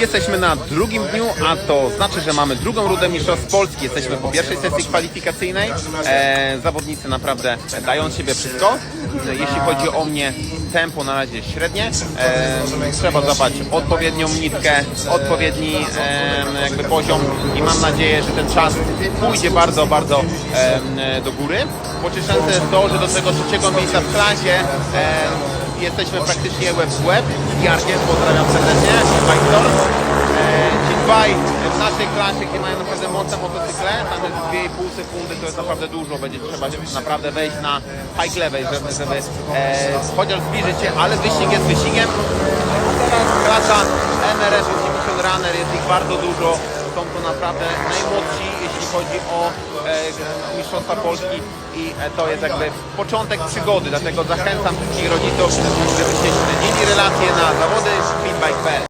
Jesteśmy na drugim dniu, a to znaczy, że mamy drugą rundę Mistrzostw Polski. Jesteśmy po pierwszej sesji kwalifikacyjnej. E, zawodnicy naprawdę dają z siebie wszystko. Jeśli chodzi o mnie, tempo na razie średnie. E, trzeba zobaczyć odpowiednią nitkę, odpowiedni e, jakby poziom i mam nadzieję, że ten czas pójdzie bardzo, bardzo e, do góry. Pocieszające jest to, że do tego trzeciego miejsca w klasie e, jesteśmy praktycznie łeb w łeb. Jarkiem, pozdrawiam serdecznie. W naszej klasie, gdzie mają naprawdę mocne motocykle, tam jest 2,5 sekundy, to jest naprawdę dużo, będzie trzeba naprawdę wejść na high level, żeby, żeby e, chociaż zbliżyć się, ale wyścig jest wyścigiem. Teraz klasa MRS 80 Runner, jest ich bardzo dużo, są to naprawdę najmłodsi, jeśli chodzi o e, Mistrzostwa Polski i e, to jest jakby początek przygody, dlatego zachęcam wszystkich rodziców, żebyście śledzili relacje na zawody Speedbike.pl.